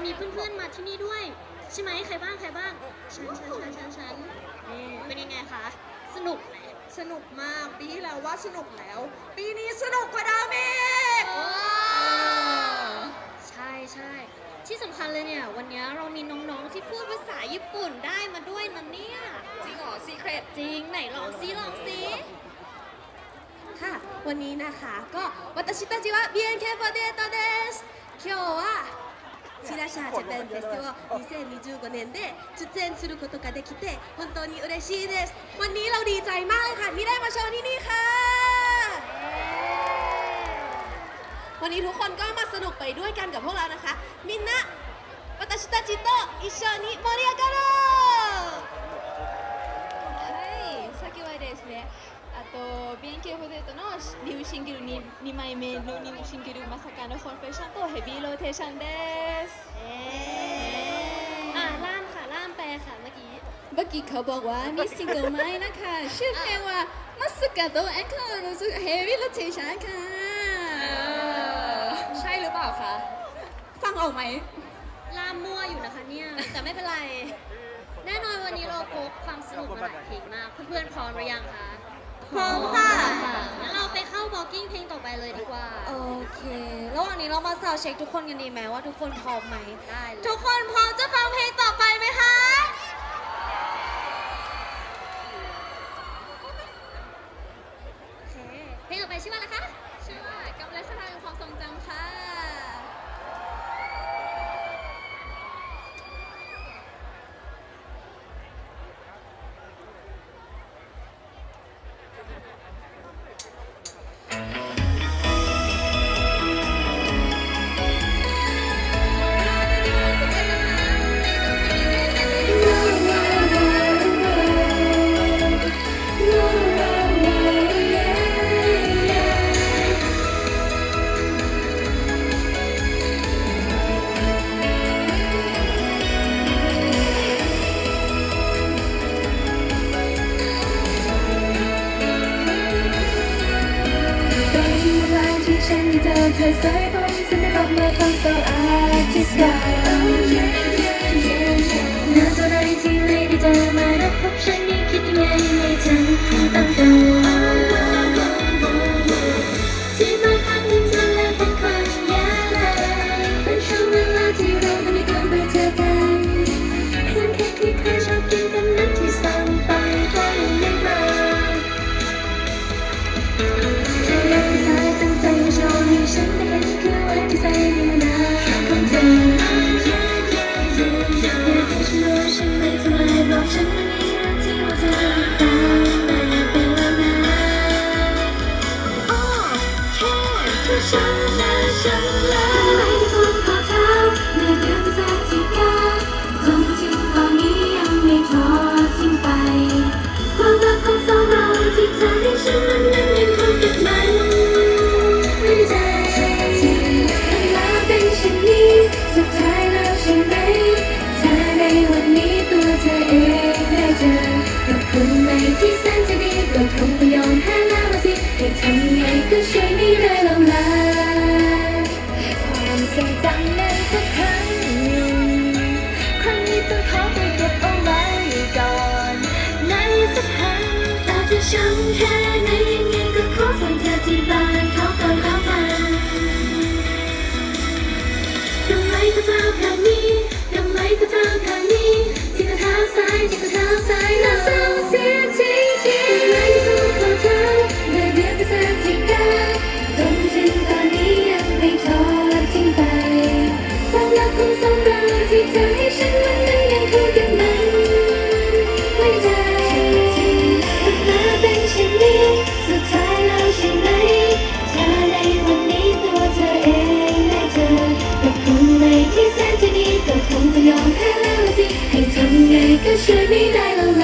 มีเพื่อน ๆ มาที่นี่ด้วย ใช่ไหมใครบ้างใครบ้างฉันฉันฉันฉันฉันนี่เป็นยังไงคะ สนุกไหม สนุกมาก ปีที่แล้วว่าสนุกแล้ว ปีนี้สนุกกว่าเดิมอีก ใช่ใช่ที่สำคัญเลยเนี่ย วันนี้เรามีน้องๆที่พูดภาษาญี่ปุ่นได้มาด้วยนะเนี่ย จริงเหรอซีเครต จริงไหนลองซิลองซิ ค่ะ วันนี้นะคะก็私たちは BNK48 です今日は シラシャージャパンフェスティバル2025年で出演することができて本当に嬉しいですวันนี้เราดีใจมากเลยค่ะที่ได้มาโชว์ที่นี่ค่ะ วันนี้ทุกคนก็มาสนุกไปด้วยกันกับพวกเรานะคะมินนะ私たちと一緒に盛り上がろう と BNK48 のニューシングルに2枚目のニューシングルまさかのコンフェッションとヘビーローテーションです。 อ่าล่ามค่ะล่ามแปลค่ะเมื่อกี้ เมื่อกี้เขาบอกว่ามีซิงเกิลใหม่นะคะ ชื่อเพลงว่ามาสกัดโตแอคเคอร์รู้สึกเฮฟวี่โรเทชันค่ะ ใช่หรือเปล่าคะ ฟังออกไหม ล่ามมั่วอยู่นะคะเนี่ย แต่ไม่เป็นไร แน่นอนวันนี้เราพกความสนุกมาหลายเพลงมาก เพื่อนๆพร้อมหรือยังคะ พร้อมค่ะ งั้นเราไปเข้าบอกกิ้งเพลงต่อไปเลยดีกว่า โอเค ระหว่างนี้เรามาซาวด์เช็คทุกคนกันดีไหมว่าทุกคนพร้อมไหม ได้เลย ทุกคนพร้อมจะฟังเพลงต่อไปไหมคะ ที่นจะดีก็คงต้องยอมแพ้แล้วสิให้ทำไงก็ช่วยไม่ได้แล้ว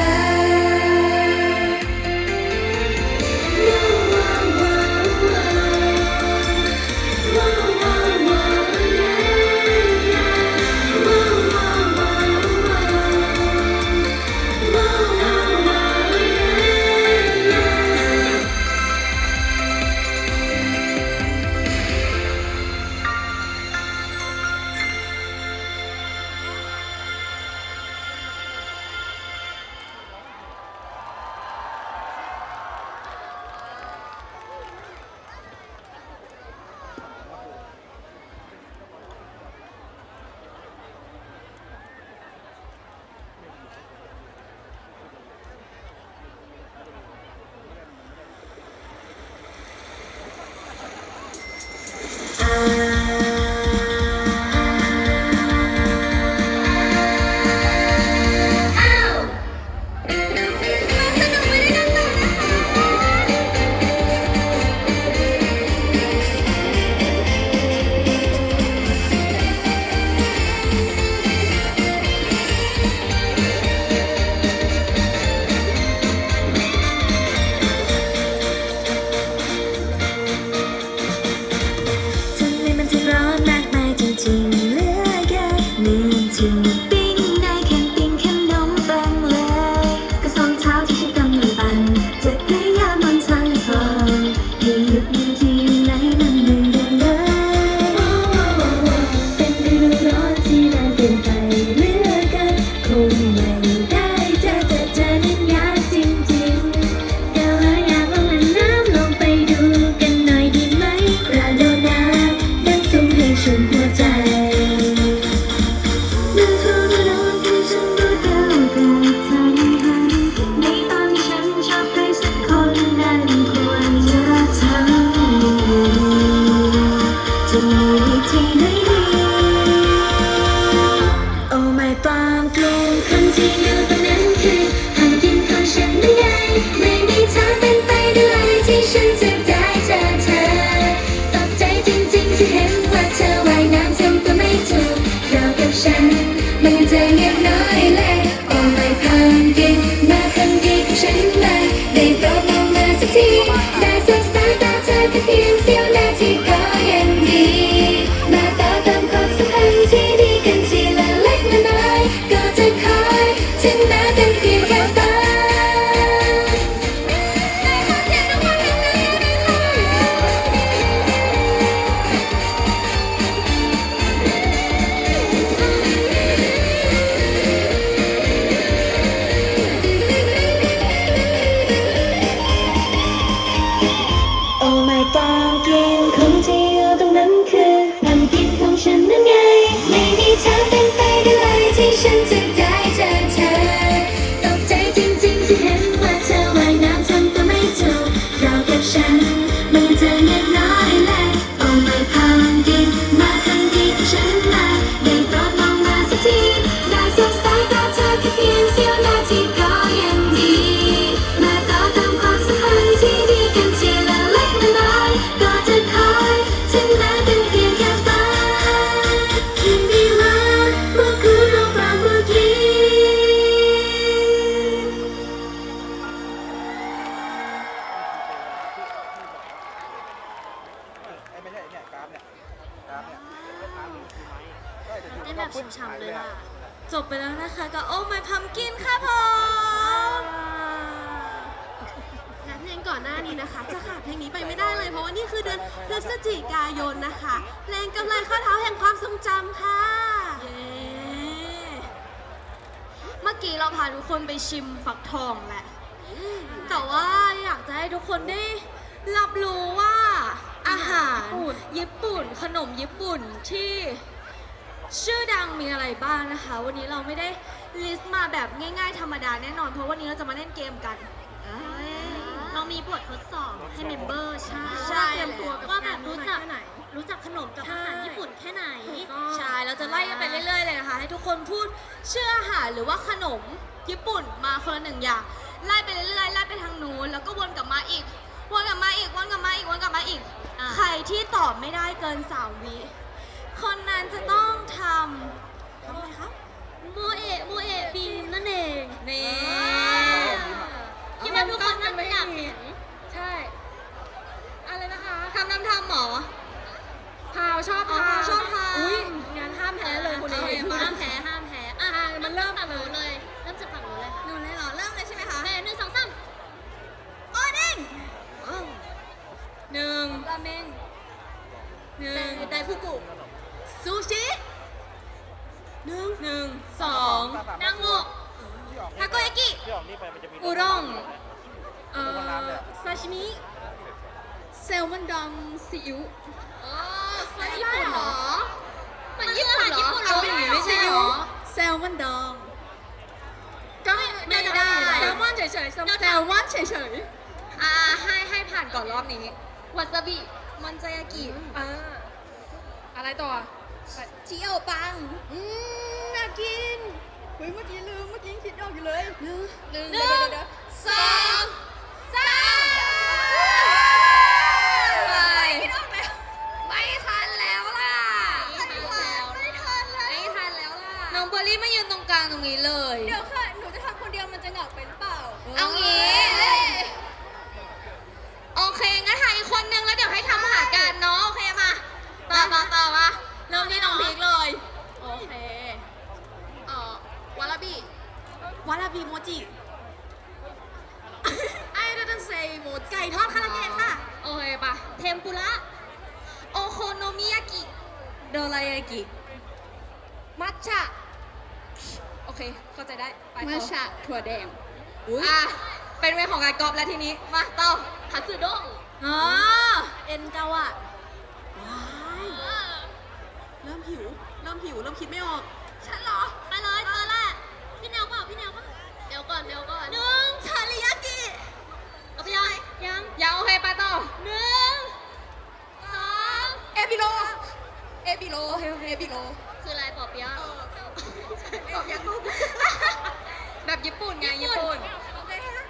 should be ฉ่ำๆเลยล่ะ จบไปแล้วนะคะกับโอ้ my pumpkin ค่ะผมและเพลงก่อนหน้านี้นะคะ จะขาดเพลงนี้ไปไม่ได้เลย เพราะว่านี่คือเดือนพฤศจิกายนนะคะ เพลงกำไรข้อเท้าแห่งความทรงจำค่ะ เย้เมื่อกี้เราพาทุกคนไปชิมฟักทองแหละ แต่ว่าอยากจะให้ทุกคนได้รับรู้ว่าอาหารญี่ปุ่น ขนมญี่ปุ่นที่ ชื่อดังมีอะไรบ้างนะคะ วันนี้เราไม่ได้ลิสต์มาแบบง่าย ๆ ธรรมดาแน่นอน เพราะวันนี้เราจะมาเล่นเกมกันเรามีบททดสอบให้เมมเบอร์ใช่ใช่เตรียมตัวกับว่าว่าแบแบบบรู้รู้จัจักกแค่ไหนรู้จักขนมกับอาหารญี่ปุ่นแค่ไหน ใช่เราจะไล่กันไปเรื่อยๆเลยนะคะ ให้ทุกคนพูดชื่ออาหารหรือว่าขนมญี่ปุ่นมาคนละหนึ่งอย่างไล่ไปเรื่อยๆไล่ไปทางนู้นแล้วก็วนกลับมาอีกวนกลับมาอีกวนกลับมาอีกวนกลับมาอีก อะใครที่ตอบไม่ได้เกินสามวิ คนนั้นจะต้องทำทำอะไรครับโมเอะโมเอะบีมนั่นเองนี่คิดว่าทุกคนน่าจะอยากเห็นใช่ อะไรนะคะ ทำทำทำหมอ พาวชอบอ๋อพาวชอบพาว อุ้ยงั้นห้ามแพ้เลยคุณเอห้ามแพ้ห้ามแพ้อะมันเริ่ม จากหนูเลย เริ่มจากฝั่งหนูเลยค่ะหนูเลยเหรอ เริ่มเลยใช่ไหมคะแพ้หนึ่งสองสามโอเด้งหนึ่งราเมงหนึ่งไดฟุกุ ซูชิหนึ่งหนึ่งสองนางโงะทาโกยากิ ที่ออกนี่ไปมันจะมีอุด้งเอ่อซาชิมิเซลมอนดองซีอิ๊วอ๋อมันญี่ปุ่นเหรอ มันญี่ปุ่นเหรอเอาเป็นอย่างนี้ไม่ใช่เหรอแซลมอนดอง ก็ไม่ได้แซลมอนเฉยๆแซลมอนเฉยๆอ่าให้ให้ผ่านก่อนรอบนี้วาซาบิมันจายากิอ่าอะไรต่อ ชิโอปัง อืมน่ากินเฮ้ยเมื่อกี้ลืมเมื่อกี้ยังคิดออกอยู่เลยหนึ่งหนึ่งหนึ่งสองสามไปไม่ทันแล้วล่ะ ไม่ทันแล้วไม่ทันแล้ว ไม่ทันแล้วล่ะ น้องเบอร์รี่มายืนตรงกลางตรงนี้เลย เดี๋ยวค่ะ หนูจะทำคนเดียวมันจะเหงาเป็นเปล่าเอางี้ โอเคงั้นหาอีกคนนึงแล้วเดี๋ยวให้ทำอาหารกันเนาะโอเคมาต่อต่อต่อมา ริ่มที่น้องพีกเลย โอเค เอ่อวาลาบิวาลาบิโมจิไอ้ดันเซโมไก่ทอดคาราเกะค่ะ โอเคปะเทมปุระ โอโคโนมิยากิ โดรายากิ มัทฉะ โอเค เข้าใจได้ ไปต่อมัทฉะถั่วแดงอะ เป็นเวรของการกอบแล้วทีนี้ มาต่อคัตสึด้งอ๋อเอ็นกาวะว้าย เริ่มหิว เริ่มหิว เริ่มคิดไม่ออก ฉันเหรอ ไปเลยตัวแรกพี่แนวเปล่าพี่แนวเปล่าเดี๋ยวก่อนเดี๋ยวก่อนหนึ่งชาริยากิเอาไปยังยังยังโอเคไปต่อหนึ่งสองเอบิโล เอบิโลโอเคโอเคเอบิโล คืออะไรปอเปียะแบบญี่ปุ่นไงญี่ปุ่น โอเคฮะ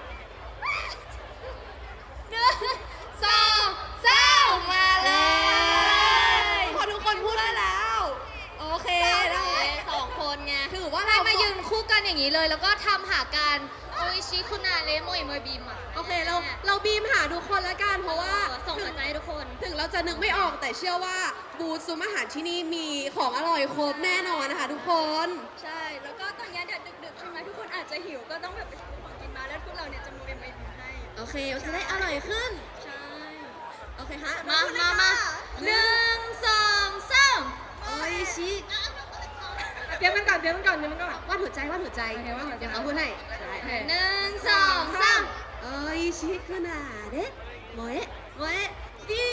หนึ่งสองสามมาเลยพอทุกคนพูดได้แล้ว โอเคได้ สองคนไง ถือว่าเรามายืน คู่กันอย่างนี้เลย แล้วก็ทำหาการโออิชิคุนาเลโมยเมยบีมอะโอเคเราเราบีมหาทุกคนละกันเพราะว่าส่งถึหังวใจให้ทุกคน ถึงเราจะนึกไม่ออกแต่เชื่อว่าบูธซุ้มอาหารที่นี่มีของอร่อยครบแน่นอนนะคะทุกคน ใช่ แล้วก็ตอนนี้เดี๋ยวดึกๆใช่ไหมทุกคนอาจจะหิวก็ต้องแบบไปซื้อของกินมาแล้วพวกเราเนี่ยจะมูเอ็มไอพีให้ โอเคเราจะได้อร่อยขึ้น ใช่ โอเคฮะมามามาหนึ่งสองสามโออิชิ เตรียมมันก่อนเตรียมมันก่อนเตรียมมันก่อน วาดหัวใจวาดหัวใจเดี๋ยวเขาพูดให้หนึ่งสองสามโออิชิคุนาเดะโมเอะโมเอะดี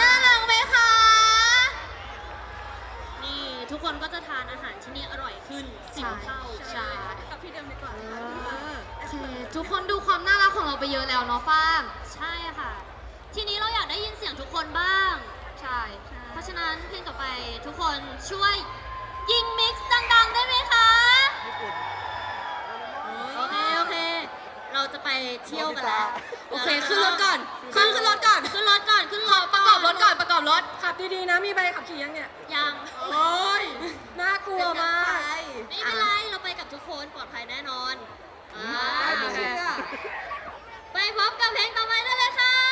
น่ารักไหมคะ นี่ทุกคนก็จะทานอาหารที่นี่อร่อยขึ้นสิบเท่าใช่ กับพี่เดิมดีกว่าโอเคทุกคนดูความน่ารักของเราไปเยอะแล้วเนาะฟ้าง ใช่ค่ะ ทีนี้เราอยากได้ยินเสียงทุกคนบ้าง ใช่ เพราะฉะนั้นเพลงต่อไปทุกคนช่วยยิงมิกซ์ดังๆ ได้ไหมคะ ญี่ปุ่น โอเค โอเค เราจะไปเที่ยวกันแล้วโอเคขึ้นรถก่อน ขึ้นขึ้นรถก่อน ขึ้นรถก่อน ขึ้นรถประกอบรถก่อน ประกอบรถ ขับดีๆนะ มีใบขับขี่ยังเนี่ย ยัง โอ้ย น่ากลัวมาก ไม่เป็นไร เราไปกับทุกคนปลอดภัยแน่นอนอ่าไปหมดไปพบกับเพลงต่อไปได้เลยค่ะ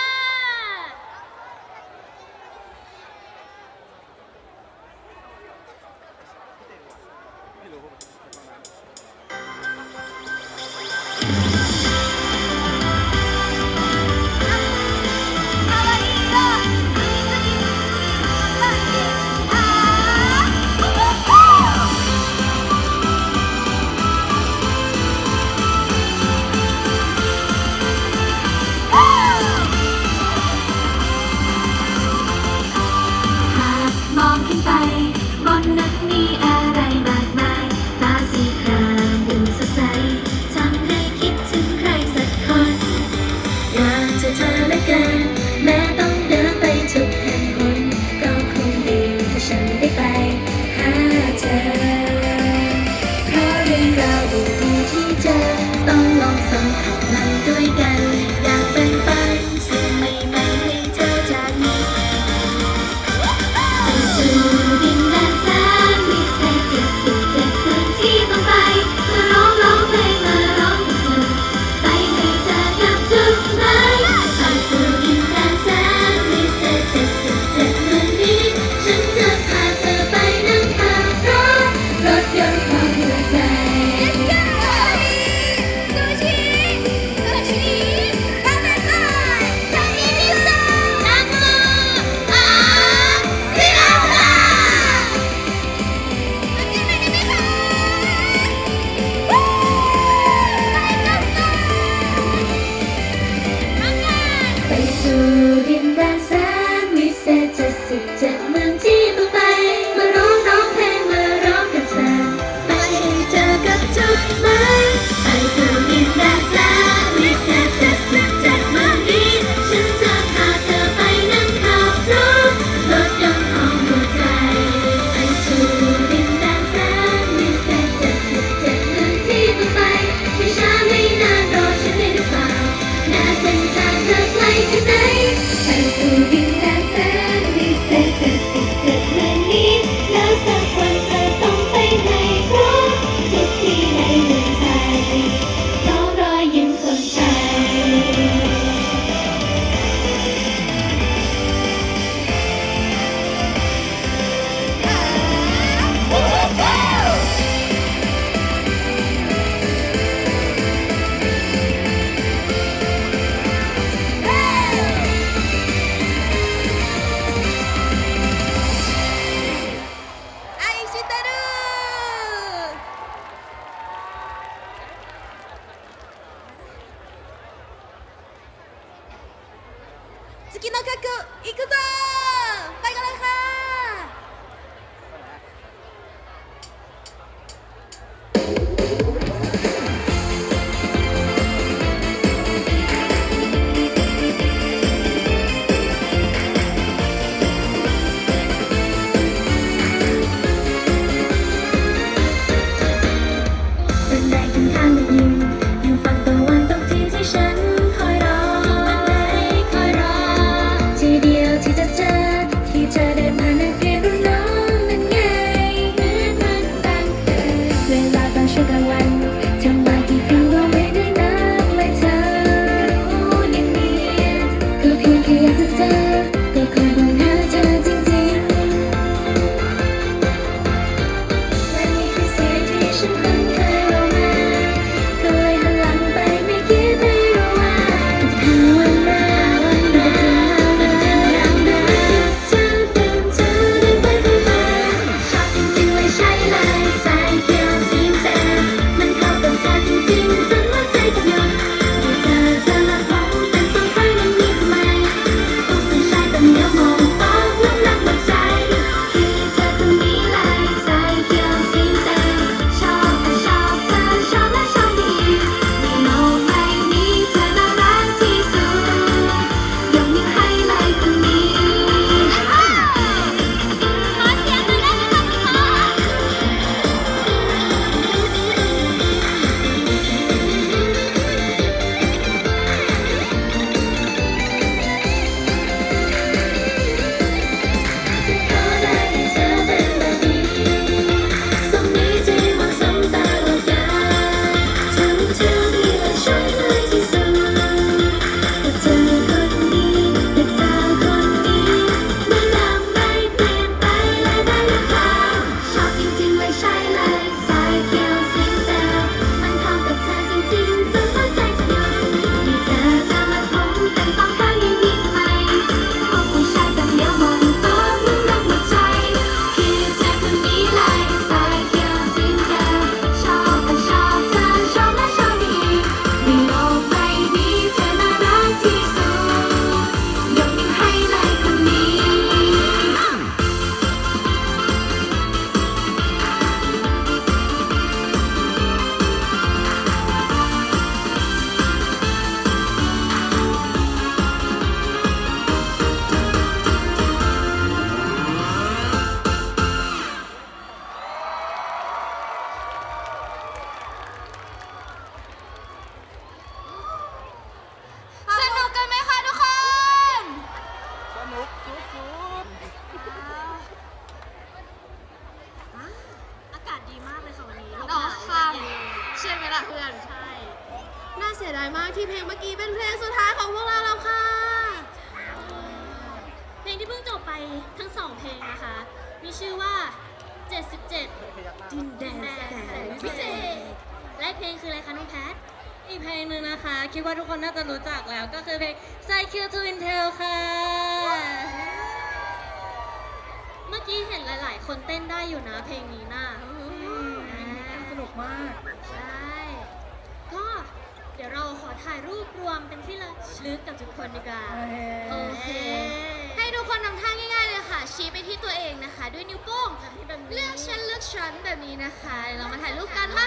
นะคะเรามาถ่ายรูปกันมา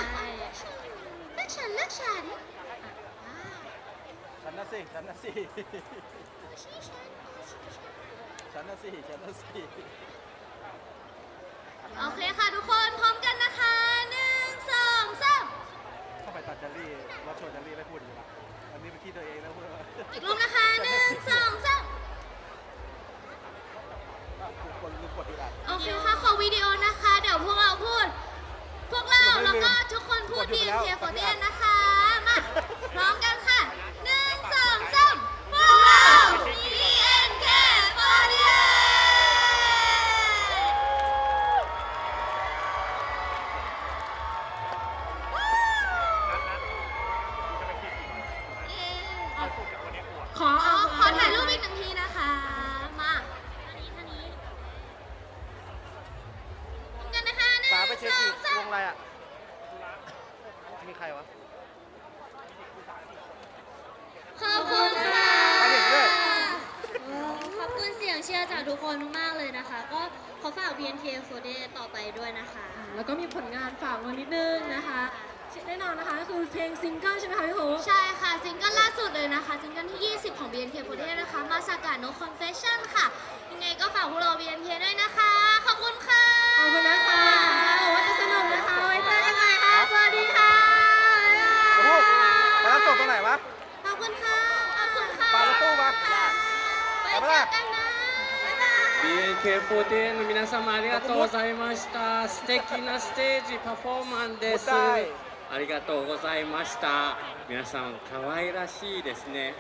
เลือกฉันเลือกฉันอะฉันนะสิฉันนะสิมชี้ฉันมาชี้ฉัน ฉันนะสิฉันนะสิโอเคค่ะทุกคนพร้อมกันนะคะหนึ่งสองสามเข้าไปตัดเจลลี่รถโชว์เจลลี่ไม่พูดอยู่ละอันนี้เป็นที่ตัวเองนะเพื่อนรวมนะคะหนึ่งสองสาม อะโอเคค่ะ ดีเอ็นเชียร์เดียนนะคะ มาพร้อมกันค่ะหนึ่งสองสามพวกเรา BNK โคเดียน ขอขอขอถ่ายรูปอีกหนึ่งทีนะคะ มาท่านี้ท่านี้ทำกันนะคะหนึ่งสองสามวงอะไรอะ มีใครวะขอบคุณค่ะขอบคุณเสียงเชียร์จากทุกคนมากๆเลยนะคะ ก็ขอฝาก BNK48 ต่อไปด้วยนะคะ แล้วก็มีผลงานฝากมานิดนึงนะคะแน่นอนนะคะก็คือเพลงซิงเกิลใช่ไหมคะพี่โฮใช่ค่ะ ซิงเกิลล่าสุดเลยนะคะ ซิงเกิลที่ 20 ของ BNK48 นะคะ มาสากาโนคอนเฟสชั่นค่ะ ยังไงก็ฝากพวกเรา BNK ด้วยนะคะ ขอบคุณค่ะ ขอบคุณนะคะ BNK48 の皆様ありがとうございました。素敵なステージパフォーマンスです。ありがとうございました。皆さん可愛らしいですね